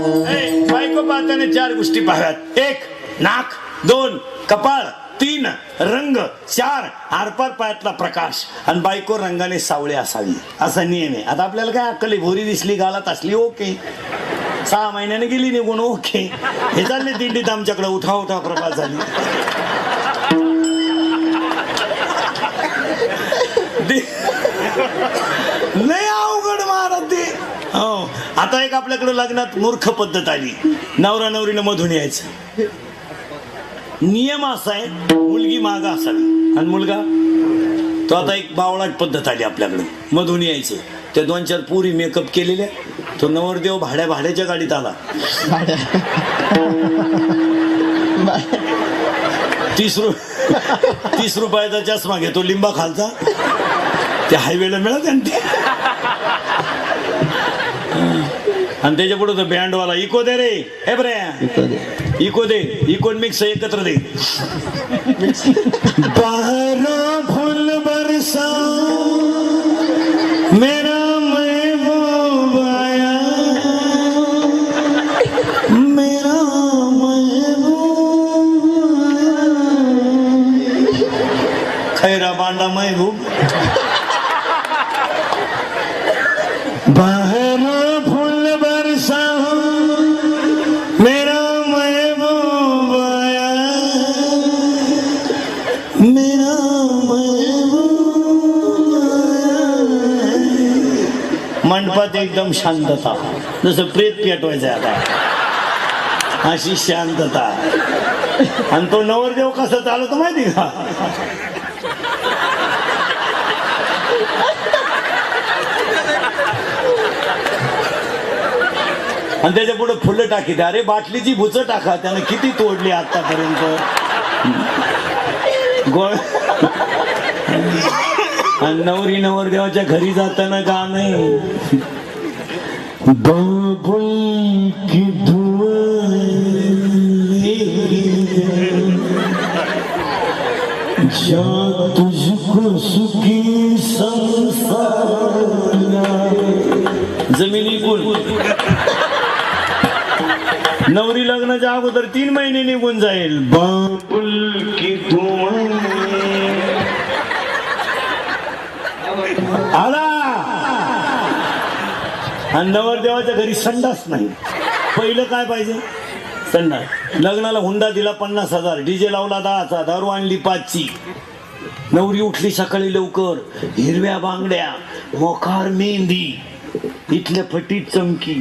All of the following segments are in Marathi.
बायको पाहताना चार गोष्टी पाहाव्यात एक नाक. दोन कपाळ. तीन रंग. चार आरपार पायातला प्रकाश. आणि बायको रंगाने सावळे असावी. असा नियम आहे. आता आपल्याला काय अक्कली भोरी दिसली गालात असली ओके. सहा महिन्याने गेली निघून ओके. हे चालले दिंडीत आमच्याकडे. उठा उठा प्रभात झाली दि- लय अवघड महाराज ते हो आता एक आपल्याकडे लग्नात मूर्ख पद्धत आली. नवरा नवरीनं मधून यायचं. नियम असा आहे मुलगी मागा असावी. आणि मुलगा तो आता एक बावळाट पद्धत आली आपल्याकडे. मधून यायचं. ते दोन चार पुरी मेकअप केलेल्या तो नवरदेव भाड्या भाड्याच्या गाडीत आला. तीस रु तीस रुपयाचा चष्मा घेतो लिंबा खालचा त्या हायवेला मिळत आणि ते? आणि त्याच्या पुढे तो बँडवाला इको दे रे. हे बरे. इको दे. इको मिक्स एकत्र दे. बाहरों फूल बरसा. मेरा शांतता. जसं प्रेत पेटवायचं आता. अशी शांतता. आणि तो नवरदेव कसा चालवतो माहिती का? आणि त्याच्या पुढे फुलं टाकी अरे बाटलीची भुचं टाका. त्यानं किती तोडली आतापर्यंत गोळ. आणि नवरी नवरदेवाच्या घरी जाताना का नाही? बाबुल की दुआ जा तुझको सुखी संसार जमिनी नवरी लग्नाच्या अगोदर तीन महिने निघून जाईल. बाबुल की आला. आणि नवरदेवाच्या घरी संडास नाही. पहिलं काय पाहिजे? संडास. लग्नाला हुंडा दिला पन्नास हजार. डीजे लावला दहाचा. दारू आणली पाचची. नवरी उठली सकाळी लवकर. हिरव्या बांगड्या. मोकार मेहंदी. इथल्या फटीत चमकी.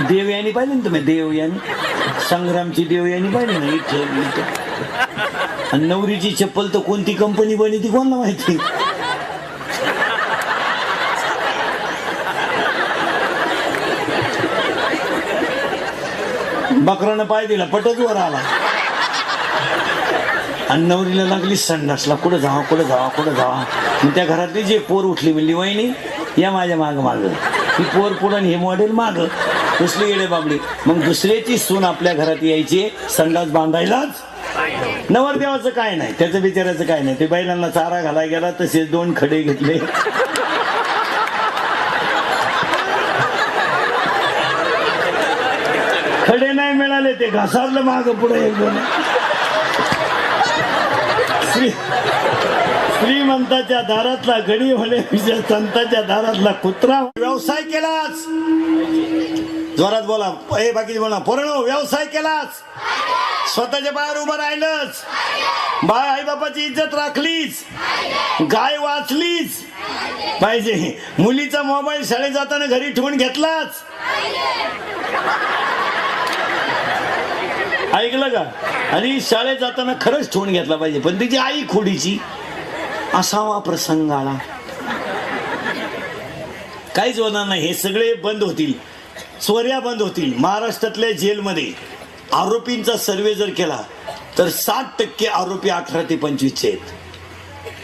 देवयानी पाहिले ना तुम्ही? देवयानी. संग्रामची देवयानी पाहिले ना? इथे आणि नवरीची चप्पल तर कोणती कंपनी बनी ती कोणाला माहिती? बकरानं पाय दिला पटच वर आला. आणि नवरीला लागली संडासला कुठं जावा कुठं जावा कुठं जावा. मग त्या घरातली जी पोर उठली म्हणली वहिनी या माझ्या माग माग. ही पोर पुढं हे मॉडेल माग. दुसरी गेले बाबडी मग दुसऱ्याची सून आपल्या घरात यायची संडास बांधायलाच. नवरदेवाचं काय नाही त्याचं बिचाराचं काय नाही. ते बैलांना चारा घालाय गेला तसेच दोन खडे घेतले खडे नाही मिळाले ते घासारलं माग पुढे एकदम श्री श्रीमंताच्या दारातला गडी म्हणे संताच्या दारातला कुत्रा. व्यवसाय केलाच. जोरात बोला. हे बाकी बोला. पोरणो व्यवसाय केलाच. स्वतःच्या बाहेर उभं राहिलंच. बाय आई बापाची इज्जत राखलीच. गाय वाचलीच. पाहिजे. मुलीचा मोबाईल शाळेत जाताना घरी ठेवून घेतलाच. ऐकलं का? आणि शाळेत जाताना खरंच ठेवून घेतला पाहिजे. पण तिची आई खोडीची. असावा प्रसंग आला. काहीच होणार नाही. हे सगळे बंद होतील. चोऱ्या बंद होतील. महाराष्ट्रातल्या जेलमध्ये आरोपींचा सर्वे जर केला तर साठ टक्के आरोपी अठरा ते पंचवीसचे आहेत.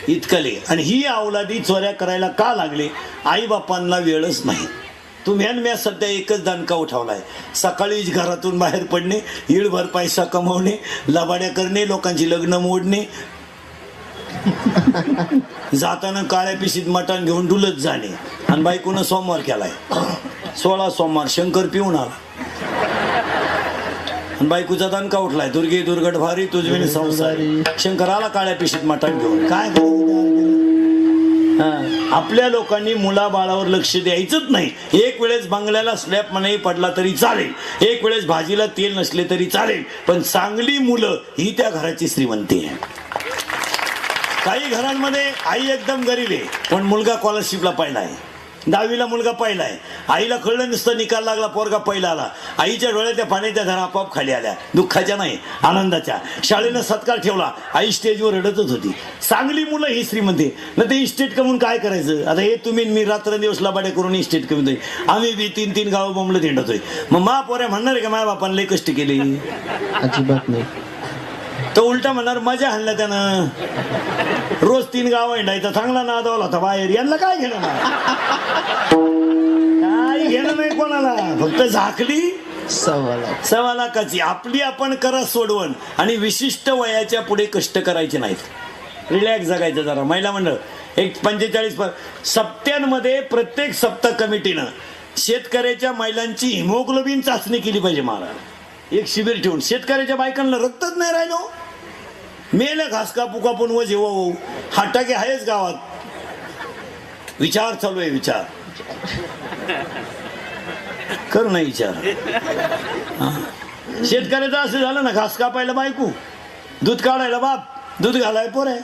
इतकले आणि ही अवलादी चोऱ्या करायला का लागले? आई बापांना वेळच नाही. तुम्ही आणि मी सध्या एकच दणका उठवलाय सकाळी घरातून बाहेर पडणे इळभर पैसा कमवणे लबाड्या करणे लोकांची लग्न मोडणे. जाताना काळ्या पिशीत मटण घेऊन डुलत जाणे. आणि बायकोनं सोमवार केलाय. सोळा सोमवार शंकर पिऊन आला. आणि बायकोचा दणका उठलाय दुर्गे दुर्गट भारी तुझविणी संसारी. शंकर आला काळ्या पिशीत मटण घेऊन. काय आपल्या लोकांनी मुलाबाळावर लक्ष द्यायचंच नाही. एक वेळेस बंगल्याला स्लॅब नाही पडला तरी चालेल. एक वेळेस भाजीला तेल नसले तरी चालेल. पण चांगली मुलं ही त्या घराची श्रीमंती आहे. काही घरांमध्ये आई एकदम गरीब आहे पण मुलगा स्कॉलरशिपला पाहिला आहे. दहावीला मुलगा पहिला आहे. आईला कळलं नुसतं निकाल लागला पोरगा पहिला आला. आईच्या डोळ्यात पाण्याच्या धरा आपोआप खाली आल्या. दुःखाच्या नाही आनंदाच्या. शाळेनं सत्कार ठेवला. आई स्टेजवर रडतच होती. चांगली मुलं ही श्रीमंती ना ते इस्टेट कमवून काय करायचं? आता हे तुम्ही मी रात्र दिवस करून इस्टेट कमवतोय आम्ही बी तीन तीन गावं बोंबलं हिंडतोय. मग मा पोऱ्या म्हणणार आहे का माझ्या बापाने लय कष्ट केले? अजिबात नाही. तो उलटा म्हणणार मजा आणलं त्यानं. रोज तीन गाव हिंडायचा चांगला नादवला होता बाहेर. यांना काय घेणं नाही काय घेणं नाही कोणाला? फक्त झाकली? सव्वा लाखाची. आपली आपण करा सोडवण. आणि विशिष्ट वयाच्या पुढे कष्ट करायचे नाहीत. रिलॅक्स जगायचं जरा. महिला मंडळ एक पंचेचाळीस सप्त्यांमध्ये प्रत्येक सप्ताह कमिटीनं शेतकऱ्याच्या महिलांची हिमोग्लोबिन चाचणी केली पाहिजे महाराज. एक शिबिर ठेवून शेतकऱ्याच्या बायकांना रक्तच नाही राहिलो. मेलं घास कापू कापून व जेव्हा होऊ हाटाके आहेच गावात. विचार चालू आहे विचार. कर नाही विचार. शेतकऱ्याचं असं झालं ना घास कापायला बायकू. दूध काढायला बाप दूध घालाय पोरे.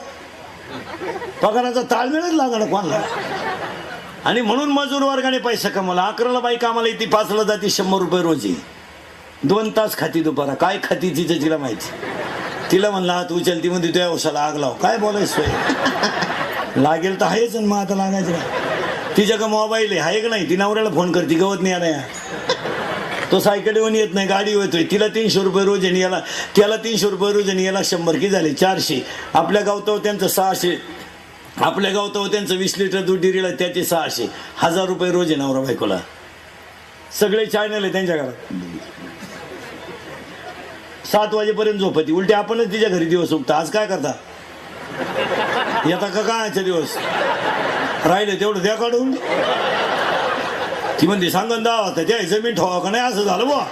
पगाराचा ताळमेळच लागला कोणाला? आणि म्हणून मजूर वर्गाने पैसा कमवला. अकराला बाई कामाला येते पाचला जाते शंभर रुपये रोजी. दोन तास खाती दुपारा. काय खाती तिचं तिला माहिती? तिला म्हणला हात उचल. ती म्हणते तुझ्या उसाला आग लाव. काय बोलायचं सोय? लागेल तर आहेच ना मग आता लागायचं काय? तिच्या का मोबाईल आहे. आहे का नाही? ती नवऱ्याला फोन करते. गवत नाही आला तो सायकल येऊन येत नाही. गाडी येतोय तिला तीनशे रुपये रोज आणि याला त्याला तीनशे रुपये रोज आणि याला शंभर की झाले? चारशे. आपल्या गावतो त्यांचं सहाशे. आपल्या गावतो त्यांचं वीस लिटर दूध डिरीला त्याचे सहाशे. हजार रुपये रोज आहे नवरा बायकोला. सगळे चॅनल आहे त्यांच्या घरात. सात वाजेपर्यंत झोपती उलटे आपणच तिच्या घरी दिवस उगता. आज काय करता? येता का काय दिवस? राहिले तेवढं द्या काढून. ती म्हणते सांगन दहा वाजता त्या जमीन ठेवा का नाही? असं झालं बुवा.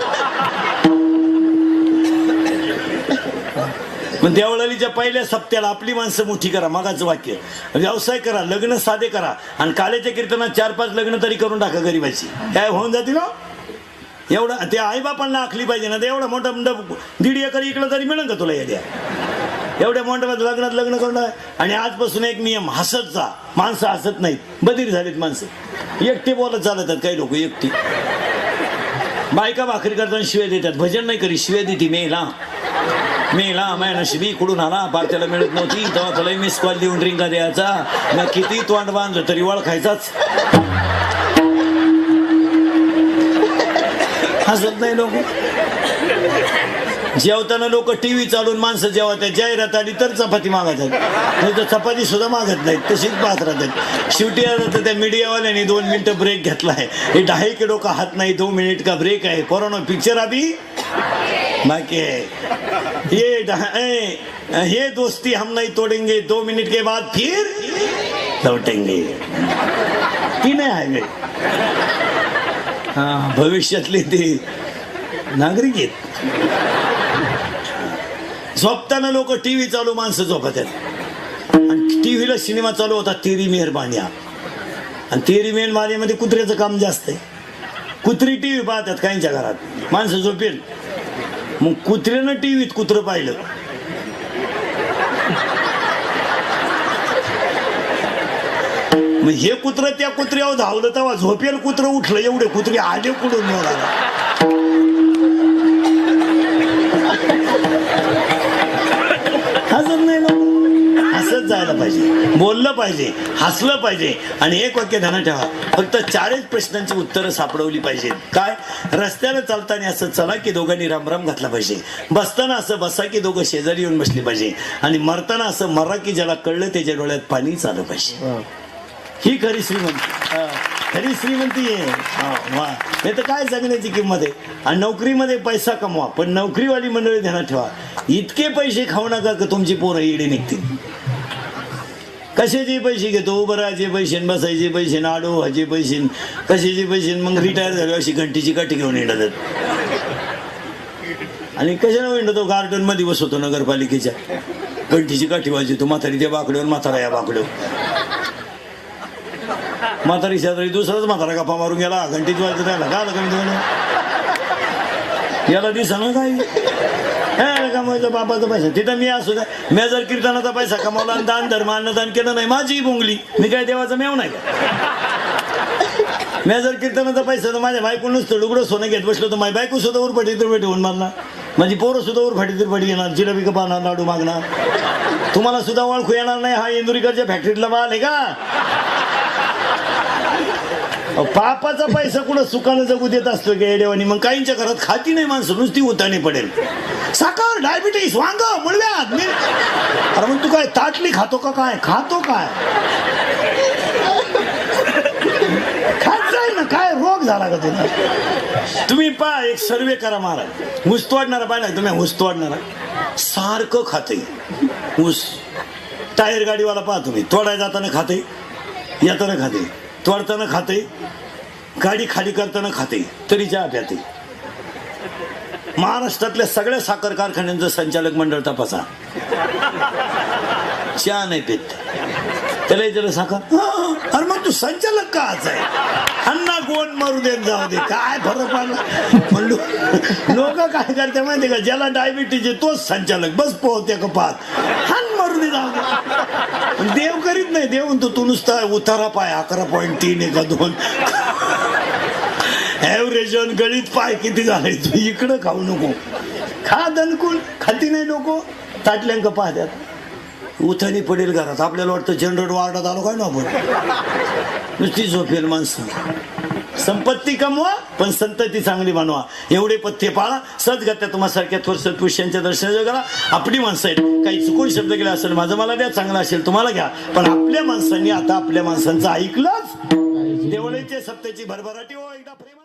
पण त्यावेळेच्या पहिल्या सप्त्याला आपली माणसं मोठी करा मागाचं वाक्य. व्यवसाय करा लग्न साधे करा. आणि कालेच्या कीर्तनात चार पाच लग्न तरी करून टाका गरीबाची. काय होऊन जातील ना? एवढं ते आईबापांना आखली पाहिजे ना ते एवढा मोठा मंडप दीड एकर इकडं तरी मिळेल का तुला येड्या एवढ्या मंडपात लग्नात लग्न करणं आणि आजपासून एक नियम हसतचा. माणसं हसत नाहीत. बधीर झालीत माणसं. एकटी बोलत चालतात काही लोक एकटी. बायका भाकरी करताना शिव्या देतात. भजन नाही करी शिव्या देते मेला मेला माय नशिबी कुडून आला पार त्याला मिळत नव्हती. तेव्हा तुला मिस कॉल देऊन रिंगा द्यायचा. मग किती तोंड बांधलं तरी ओळखायचाच. हसत नाही लोक. जेवताना लोक टी व्ही चालून माणसं जेवतात जाहिरात आली तर चपाती मागतात नाही तर चपाती सुद्धा मागत नाहीत तशीच पाहत राहतात. शेवटी आलं तर त्या मीडियावाल्याने दोन मिनिटं ब्रेक घेतला आहे. हे ढाई किलो का हात नाही दो मिनिट का ब्रेक आहे. कोरोना पिक्चर आधी बाकी आहे. ये ढा- ए, ये दोस्ती हम नहीं तोड़ेंगे. दो मिनट के बाद फिर लौटेंगे. तीन आहे भविष्यातले ते नागरिक आहेत. झोपताना लोक टीव्ही चालू माणसं झोपत आहेत आणि टीव्हीला सिनेमा चालू होता तेरी मेहरबानिया आणि तेरी मेहरबानियामध्ये कुत्र्याचं काम जास्त आहे. कुत्री टी व्ही पाहतात काहींच्या घरात. माणसं झोपेल. मग कुत्र्यानं टी व्हीत कुत्रं पाहिलं. मग हे कुत्र त्या कुत्र्यावर धावलं तेव्हा झोपेल कुत्र उठलं एवढे कुत्रे आले कुठून मिळाला हसत नाही हसत जायला पाहिजे. बोललं पाहिजे हसलं पाहिजे. आणि एक वाक्य ध्यानात ठेवा. फक्त चारच प्रश्नांची उत्तरं सापडवली पाहिजेत. काय? रस्त्याला चालताना असं चला की दोघांनी रामराम घातला पाहिजे. बसताना असं बसा की दोघं शेजारी येऊन बसली पाहिजे. आणि मरताना असं मरा की ज्याला कळलं त्याच्या डोळ्यात पाणी आलं पाहिजे. ही खरी श्रीमंती. खरी श्रीमंती आहे. हा, वा. हे तर काय जगण्याची किंमत आहे? आणि नोकरीमध्ये पैसा कमवा पण नोकरीवाली मंडळी ध्यानात ठेवा. इतके पैसे खाऊ नका का तुमची पोरं इडे निघतील? कशाचे पैसे घेतो? उभं राहायचे पैसे न बसायचे पैसे न आडो व्हायचे पैसे कशाचे पैसे न मग रिटायर झाले अशी घंटीची काठी घेऊन येणार आणि कशाला विंडो तो गार्डनमध्ये बसवतो नगरपालिकेच्या. घंटीची काठी वाजवतो म्हातारी त्या बाकड्यावर म्हातारा या बाकड्यावर म्हातारी शेजारी दुसराच म्हातारा गप्पा मारून गेला. घंटीच वाजत राहिला का आलं कमी तुम्हाला याला दिसणं काय हे कमवायचं बापाचा पैसा. तिथं मी असू द्या. मी जर कीर्तनाचा पैसा कमावला आणि दान धर्म अन्नदान केलं नाही माझी बोंगली मी काय देवाचा मेव नाही का? मी जर कीर्तनाचा पैसा तर माझ्या बायको नुसतं डुगडं सोनं घेत बसलो तर माझी बायको सुद्धा उरफाटी तर ठेवून मारणार. माझी पोरं सुद्धा उरफाटी तर पडी येणार. जिलबी कपाणार लाडू मागणार. तुम्हाला सुद्धा ओळखू येणार नाही. हा इंदुरीकरच्या फॅक्टरीतला माल आहे का? पापाचा पैसा कुठं सुखानं जगू देत असतो गेडेवानी मग काहींच्या घरात खाती नाही माणसं नुसती उताने पडेल. साखर डायबिटीस वांग मुळव्यात मी अरे मग तू काय ताटली खातो का काय? खातो काय? खात जाय ना काय रोग झाला का तुला? तुम्ही पा एक सर्वे करा महाराज. ऊस तोडणारा पाहिला तुम्ही? ऊस तोडणारा. सारखं खाते ऊस. टायर गाडीवाला पहा तुम्ही तोडायला जाताना खाते येताना खाते तोडताना खाते गाडी खाली करताना खाते तरी चहा प्याते. महाराष्ट्रातल्या सगळ्या साखर कारखान्यांचं संचालक मंडळ तपासा. चहा नाही पेत. त्याला त्याला साखर? अरे मग तू संचालक काच आहे? अण्णा गोंड मारू देत जाऊ दे काय फरक पडला? म्हणलो लोक काय करते माहिती का? ज्याला डायबिटीज आहे तोच संचालक. बस पोहते का पाहत हान जाऊ दे देव करीत नाही. देव म्हणतो तू नुसता उतारा पाय अकरा पॉईंट तीन एका दोन. ॲव्हरेज गळीत पाय किती झाले? तू इकडं खाऊ नको. खा दणकून खाती नाही नको ताटल्यांक पाहत्यात. उथानी पडेल घरात. आपल्याला वाटतं जनरल वार्डात आलो काय ना आपण? नुसती झोपेल माणसं. संपत्ती कमवा पण संतती चांगली बनवा. एवढे पथ्य पाळा सदगत्या तुम्हासारख्या थोर सत्पुरुषांच्या दर्शनाचं करा आपली माणसं आहेत. काही चुकून शब्द केला असेल माझं मला द्या चांगलं असेल तुम्हाला घ्या. पण आपल्या माणसांनी आता आपल्या माणसांचं ऐकलंच. देवळीचे सत्तेची भरभराटी हो एकदा प्रेम